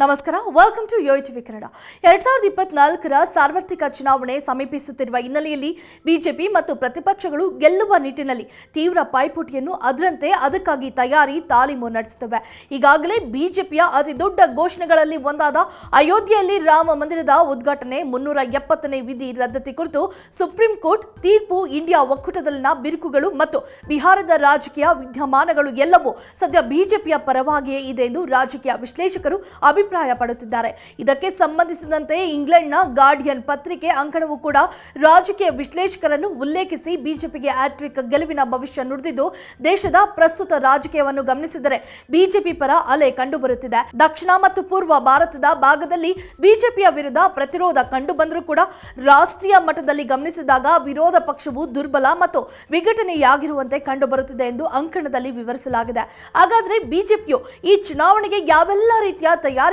ನಮಸ್ಕಾರ welcome to Yo TV Kannada ಎರಡ್ ಸಾವಿರದ ಇಪ್ಪತ್ನಾಲ್ಕರ ಸಾರ್ವತ್ರಿಕ ಚುನಾವಣೆ ಸಮೀಪಿಸುತ್ತಿರುವ ಹಿನ್ನೆಲೆಯಲ್ಲಿ ಬಿಜೆಪಿ ಮತ್ತು ಪ್ರತಿಪಕ್ಷಗಳು ಗೆಲ್ಲುವ ನಿಟ್ಟಿನಲ್ಲಿ ತೀವ್ರ ಪೈಪೋಟಿಯನ್ನು ಅದರಂತೆ ಅದಕ್ಕಾಗಿ ತಯಾರಿ, ತಾಲೀಮು ನಡೆಸುತ್ತವೆ. ಈಗಾಗಲೇ ಬಿಜೆಪಿಯ ಅತಿ ದೊಡ್ಡ ಘೋಷಣೆಗಳಲ್ಲಿ ಒಂದಾದ ಅಯೋಧ್ಯೆಯಲ್ಲಿ ರಾಮ ಮಂದಿರದ ಉದ್ಘಾಟನೆ ಮುನ್ನೂರ ಎಪ್ಪತ್ತನೇ ವಿಧಿ ರದ್ದತಿ ಕುರಿತು ಸುಪ್ರೀಂ ಕೋರ್ಟ್ ತೀರ್ಪು, ಇಂಡಿಯಾ ಒಕ್ಕೂಟದಲ್ಲಿನ ಬಿರುಕುಗಳು ಮತ್ತು ಬಿಹಾರದ ರಾಜಕೀಯ ವಿದ್ಯಮಾನಗಳು ಎಲ್ಲವೂ ಸದ್ಯ ಬಿಜೆಪಿಯ ಪರವಾಗಿಯೇ ಇದೆ ಎಂದು ರಾಜಕೀಯ ವಿಶ್ಲೇಷಕರು ಅಭಿಪ್ರಾಯ ಪಡುತ್ತಿದ್ದಾರೆ ಇದಕ್ಕೆ ಸಂಬಂಧಿಸಿದಂತೆ ಇಂಗ್ಲೆಂಡ್ನ ಗಾರ್ಡಿಯನ್ ಪತ್ರಿಕೆ ಅಂಕಣವು ಕೂಡ ರಾಜಕೀಯ ವಿಶ್ಲೇಷಕರನ್ನು ಉಲ್ಲೇಖಿಸಿ ಬಿಜೆಪಿಗೆ ಹ್ಯಾಟ್ರಿಕ್ ಗೆಲುವಿನ ಭವಿಷ್ಯ ನುಡಿದಿದ್ದು, ದೇಶದ ಪ್ರಸ್ತುತ ರಾಜಕೀಯವನ್ನು ಗಮನಿಸಿದರೆ ಬಿಜೆಪಿ ಪರ ಅಲೆ ಕಂಡುಬರುತ್ತಿದೆ. ದಕ್ಷಿಣ ಮತ್ತು ಪೂರ್ವ ಭಾರತದ ಭಾಗದಲ್ಲಿ ಬಿಜೆಪಿಯ ವಿರುದ್ಧ ಪ್ರತಿರೋಧ ಕಂಡುಬಂದರೂ ಕೂಡ ರಾಷ್ಟ್ರೀಯ ಮಟ್ಟದಲ್ಲಿ ಗಮನಿಸಿದಾಗ ವಿರೋಧ ಪಕ್ಷವು ದುರ್ಬಲ ಮತ್ತು ವಿಘಟನೆಯಾಗಿರುವಂತೆ ಕಂಡುಬರುತ್ತಿದೆ ಎಂದು ಅಂಕಣದಲ್ಲಿ ವಿವರಿಸಲಾಗಿದೆ. ಹಾಗಾದ್ರೆ ಬಿಜೆಪಿಯು ಈ ಚುನಾವಣೆಗೆ ಯಾವೆಲ್ಲ ರೀತಿಯ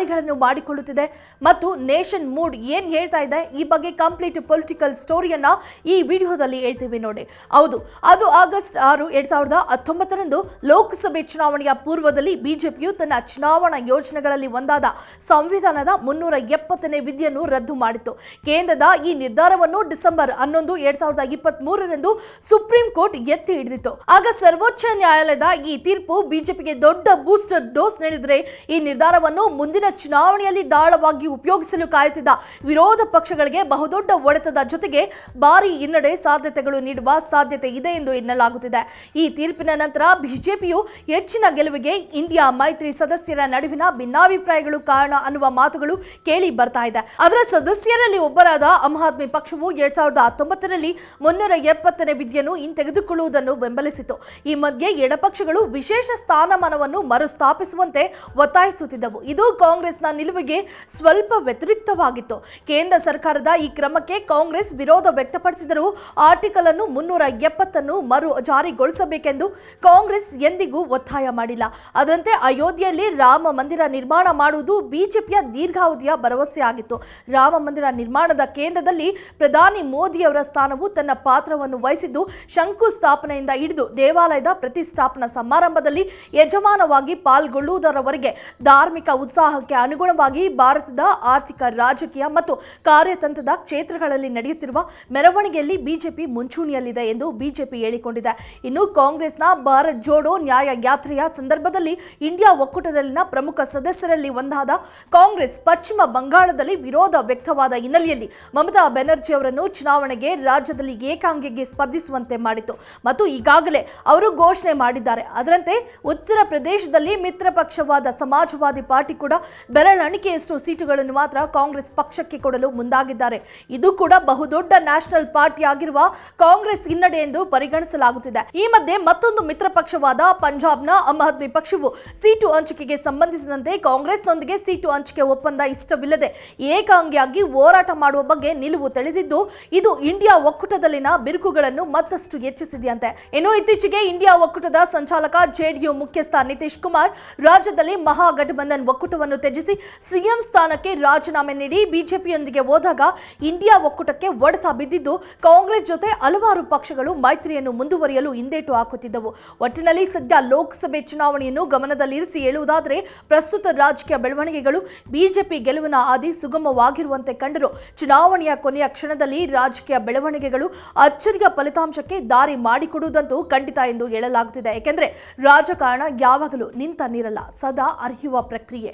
ತಯಾರಿಗಳನ್ನು ಮಾಡಿಕೊಳ್ಳುತ್ತಿದೆ. ಮತ್ತು ನೇಷನ್ ಮೂಡ್ ಏನು ಹೇಳ್ತಾ ಇದೆ, ಈ ಬಗ್ಗೆ ಕಂಪ್ಲೀಟ್ ಪೊಲಿಟಿಕಲ್ ಸ್ಟೋರಿಯನ್ನ ಈ ವಿಡಿಯೋದಲ್ಲಿ ಹೇಳ್ತೀವಿ ನೋಡಿ. ಹೌದು, ಅದು ಆಗಸ್ಟ್ ಆರು ಎರಡು ಸಾವಿರದ ಹತ್ತೊಂಬತ್ತರಂದು ಲೋಕಸಭೆ ಚುನಾವಣೆಯ ಪೂರ್ವದಲ್ಲಿ ಬಿಜೆಪಿಯು ತನ್ನ ಚುನಾವಣಾ ಯೋಜನೆಗಳಲ್ಲಿ ಒಂದಾದ ಸಂವಿಧಾನದ ಮುನ್ನೂರ ಎಪ್ಪತ್ತನೇ ವಿಧಿಯನ್ನು ರದ್ದು ಮಾಡಿತ್ತು. ಕೇಂದ್ರದ ಈ ನಿರ್ಧಾರವನ್ನು ಡಿಸೆಂಬರ್ ಹನ್ನೊಂದು ಎರಡ್ ಸಾವಿರದ ಇಪ್ಪತ್ತ್ ಮೂರರಂದು ಸುಪ್ರೀಂ ಕೋರ್ಟ್ ಎತ್ತಿ ಹಿಡಿದಿತ್ತು. ಆಗ ಸರ್ವೋಚ್ಚ ನ್ಯಾಯಾಲಯದ ಈ ತೀರ್ಪು ಬಿಜೆಪಿಗೆ ದೊಡ್ಡ ಬೂಸ್ಟರ್ ಡೋಸ್ ನೀಡಿದರೆ ಈ ನಿರ್ಧಾರವನ್ನು ಮುಂದಿನ ಚುನಾವಣೆಯಲ್ಲಿ ದಾಳವಾಗಿ ಉಪಯೋಗಿಸಲು ಕಾಯುತ್ತಿದ್ದ ವಿರೋಧ ಪಕ್ಷಗಳಿಗೆ ಬಹುದೊಡ್ಡ ಒಡೆತದ ಜೊತೆಗೆ ಭಾರಿ ಹಿನ್ನಡೆ ಸಾಧ್ಯತೆಗಳು ನೀಡುವ ಸಾಧ್ಯತೆ ಇದೆ ಎಂದು ಎನ್ನಲಾಗುತ್ತಿದೆ. ಈ ತೀರ್ಪಿನ ನಂತರ ಬಿಜೆಪಿಯು ಹೆಚ್ಚಿನ ಗೆಲುವಿಗೆ ಇಂಡಿಯಾ ಮೈತ್ರಿ ಸದಸ್ಯರ ನಡುವಿನ ಭಿನ್ನಾಭಿಪ್ರಾಯಗಳು ಕಾರಣ ಅನ್ನುವ ಮಾತುಗಳು ಕೇಳಿ ಬರ್ತಾ ಇದೆ. ಅದರ ಸದಸ್ಯರಲ್ಲಿ ಒಬ್ಬರಾದ ಆಮ್ ಆದ್ಮಿ ಪಕ್ಷವು ಎರಡ್ ಸಾವಿರದ ಹತ್ತೊಂಬತ್ತರಲ್ಲಿ ಮುನ್ನೂರ ಎಪ್ಪತ್ತನೇ ವಿಧಿಯನ್ನು ಹಿಂತೆಗೆದುಕೊಳ್ಳುವುದನ್ನು ಬೆಂಬಲಿಸಿತು. ಈ ಮಧ್ಯೆ ಎಡಪಕ್ಷಗಳು ವಿಶೇಷ ಸ್ಥಾನಮಾನವನ್ನು ಮರುಸ್ಥಾಪಿಸುವಂತೆ ಒತ್ತಾಯಿಸುತ್ತಿದ್ದವು. ಇದು ಕಾಂಗ್ರೆಸ್ನ ನಿಲುವಿಗೆ ಸ್ವಲ್ಪ ವ್ಯತಿರಿಕ್ತವಾಗಿತ್ತು. ಕೇಂದ್ರ ಸರ್ಕಾರದ ಈ ಕ್ರಮಕ್ಕೆ ಕಾಂಗ್ರೆಸ್ ವಿರೋಧ ವ್ಯಕ್ತಪಡಿಸಿದರೂ ಆರ್ಟಿಕಲ್ ಅನ್ನು ಮುನ್ನೂರ ಎಪ್ಪತ್ತನ್ನು ಮರು ಜಾರಿಗೊಳಿಸಬೇಕೆಂದು ಕಾಂಗ್ರೆಸ್ ಎಂದಿಗೂ ಒತ್ತಾಯ ಮಾಡಿಲ್ಲ. ಅದರಂತೆ ಅಯೋಧ್ಯೆಯಲ್ಲಿ ರಾಮ ಮಂದಿರ ನಿರ್ಮಾಣ ಮಾಡುವುದು ಬಿಜೆಪಿಯ ದೀರ್ಘಾವಧಿಯ ಭರವಸೆಯಾಗಿತ್ತು ರಾಮ ಮಂದಿರ ನಿರ್ಮಾಣದ ಕೇಂದ್ರದಲ್ಲಿ ಪ್ರಧಾನಿ ಮೋದಿಯವರ ಸ್ಥಾನವು ತನ್ನ ಪಾತ್ರವನ್ನು ವಹಿಸಿದ್ದು, ಶಂಕುಸ್ಥಾಪನೆಯಿಂದ ಹಿಡಿದು ದೇವಾಲಯದ ಪ್ರತಿಷ್ಠಾಪನಾ ಸಮಾರಂಭದಲ್ಲಿ ಯಜಮಾನವಾಗಿ ಪಾಲ್ಗೊಳ್ಳುವುದರವರೆಗೆ ಧಾರ್ಮಿಕ ಉತ್ಸಾಹಕ್ಕೆ ಅನುಗುಣವಾಗಿ ಭಾರತದ ಆರ್ಥಿಕ, ರಾಜಕೀಯ ಮತ್ತು ಕಾರ್ಯತಂತ್ರದ ಕ್ಷೇತ್ರಗಳಲ್ಲಿ ನಡೆಯುತ್ತಿರುವ ಮೆರವಣಿಗೆಯಲ್ಲಿ ಬಿಜೆಪಿ ಮುಂಚೂಣಿಯಲ್ಲಿದೆ ಎಂದು ಬಿಜೆಪಿ ಹೇಳಿಕೊಂಡಿದೆ. ಇನ್ನು ಕಾಂಗ್ರೆಸ್ನ ಭಾರತ್ ಜೋಡೋ ನ್ಯಾಯ ಯಾತ್ರೆಯ ಸಂದರ್ಭದಲ್ಲಿ ಇಂಡಿಯಾ ಒಕ್ಕೂಟದಲ್ಲಿನ ಪ್ರಮುಖ ಸದಸ್ಯರಲ್ಲಿ ಒಂದಾದ ಕಾಂಗ್ರೆಸ್ ಪಶ್ಚಿಮ ಬಂಗಾಳದಲ್ಲಿ ವಿರೋಧ ವ್ಯಕ್ತವಾದ ಹಿನ್ನೆಲೆಯಲ್ಲಿ ಮಮತಾ ಬ್ಯಾನರ್ಜಿ ಅವರನ್ನು ಚುನಾವಣೆಗೆ ರಾಜ್ಯದಲ್ಲಿ ಏಕಾಂಗಿಗೆ ಸ್ಪರ್ಧಿಸುವಂತೆ ಮಾಡಿತು ಮತ್ತು ಈಗಾಗಲೇ ಅವರು ಘೋಷಣೆ ಮಾಡಿದ್ದಾರೆ. ಅದರಂತೆ ಉತ್ತರ ಪ್ರದೇಶದಲ್ಲಿ ಮಿತ್ರ ಪಕ್ಷವಾದ ಸಮಾಜವಾದಿ ಪಾರ್ಟಿ ಕೂಡ ಬೆರಳೆಣಿಕೆಯಷ್ಟು ಸೀಟುಗಳನ್ನು ಮಾತ್ರ ಕಾಂಗ್ರೆಸ್ ಪಕ್ಷಕ್ಕೆ ಕೊಡಲು ಮುಂದಾಗಿದ್ದಾರೆ. ಇದು ಕೂಡ ಬಹುದೊಡ್ಡ ನ್ಯಾಷನಲ್ ಪಾರ್ಟಿ ಆಗಿರುವ ಕಾಂಗ್ರೆಸ್ ಹಿನ್ನಡೆ ಎಂದು ಪರಿಗಣಿಸಲಾಗುತ್ತಿದೆ. ಈ ಮಧ್ಯೆ ಮತ್ತೊಂದು ಮಿತ್ರ ಪಕ್ಷವಾದ ಪಂಜಾಬ್ನ ಆಮ್ ಆದ್ಮಿ ಪಕ್ಷವು ಸೀಟು ಹಂಚಿಕೆಗೆ ಸಂಬಂಧಿಸಿದಂತೆ ಕಾಂಗ್ರೆಸ್ನೊಂದಿಗೆ ಸೀಟು ಹಂಚಿಕೆ ಒಪ್ಪಂದ ಇಷ್ಟವಿಲ್ಲದೆ ಏಕಾಂಗಿಯಾಗಿ ಹೋರಾಟ ಮಾಡುವ ಬಗ್ಗೆ ನಿಲುವು ತಿಳಿದಿದ್ದು, ಇದು ಇಂಡಿಯಾ ಒಕ್ಕೂಟದಲ್ಲಿನ ಬಿರುಕುಗಳನ್ನು ಮತ್ತಷ್ಟು ಹೆಚ್ಚಿಸಿದೆಯಂತೆ. ಇನ್ನು ಇತ್ತೀಚೆಗೆ ಇಂಡಿಯಾ ಒಕ್ಕೂಟದ ಸಂಚಾಲಕ ಜೆಡಿಯು ಮುಖ್ಯಸ್ಥ ನಿತೀಶ್ ಕುಮಾರ್ ರಾಜ್ಯದಲ್ಲಿ ಮಹಾಗಠಬಂಧನ್ ಒಕ್ಕೂಟವನ್ನು ತ್ಯಜಿಸಿ ಸಿಎಂ ಸ್ಥಾನಕ್ಕೆ ರಾಜೀನಾಮೆ ನೀಡಿ ಬಿಜೆಪಿಯೊಂದಿಗೆ ಹೋದಾಗ ಇಂಡಿಯಾ ಒಕ್ಕೂಟಕ್ಕೆ ಒಡೆತ ಬಿದ್ದಿದ್ದು ಕಾಂಗ್ರೆಸ್ ಜೊತೆ ಹಲವಾರು ಪಕ್ಷಗಳು ಮೈತ್ರಿಯನ್ನು ಮುಂದುವರಿಯಲು ಹಿಂದೇಟು ಹಾಕುತ್ತಿದ್ದವು. ಒಟ್ಟಿನಲ್ಲಿ ಸದ್ಯ ಲೋಕಸಭೆ ಚುನಾವಣೆಯನ್ನು ಗಮನದಲ್ಲಿರಿಸಿ ಹೇಳುವುದಾದರೆ, ಪ್ರಸ್ತುತ ರಾಜಕೀಯ ಬೆಳವಣಿಗೆಗಳು ಬಿಜೆಪಿ ಗೆಲುವಿನ ಹಾದಿ ಸುಗಮವಾಗಿರುವಂತೆ ಕಂಡರು. ಚುನಾವಣೆಯ ಕೊನೆಯ ಕ್ಷಣದಲ್ಲಿ ರಾಜಕೀಯ ಬೆಳವಣಿಗೆಗಳು ಅಚ್ಚರಿಯ ಫಲಿತಾಂಶಕ್ಕೆ ದಾರಿ ಮಾಡಿಕೊಡುವುದಂತೂ ಖಂಡಿತ ಎಂದು ಹೇಳಲಾಗುತ್ತಿದೆ. ಏಕೆಂದರೆ ರಾಜಕಾರಣ ಯಾವಾಗಲೂ ನಿಂತ ನೀರಲ್ಲ, ಸದಾ ಅರಿಯುವ ಪ್ರಕ್ರಿಯೆ.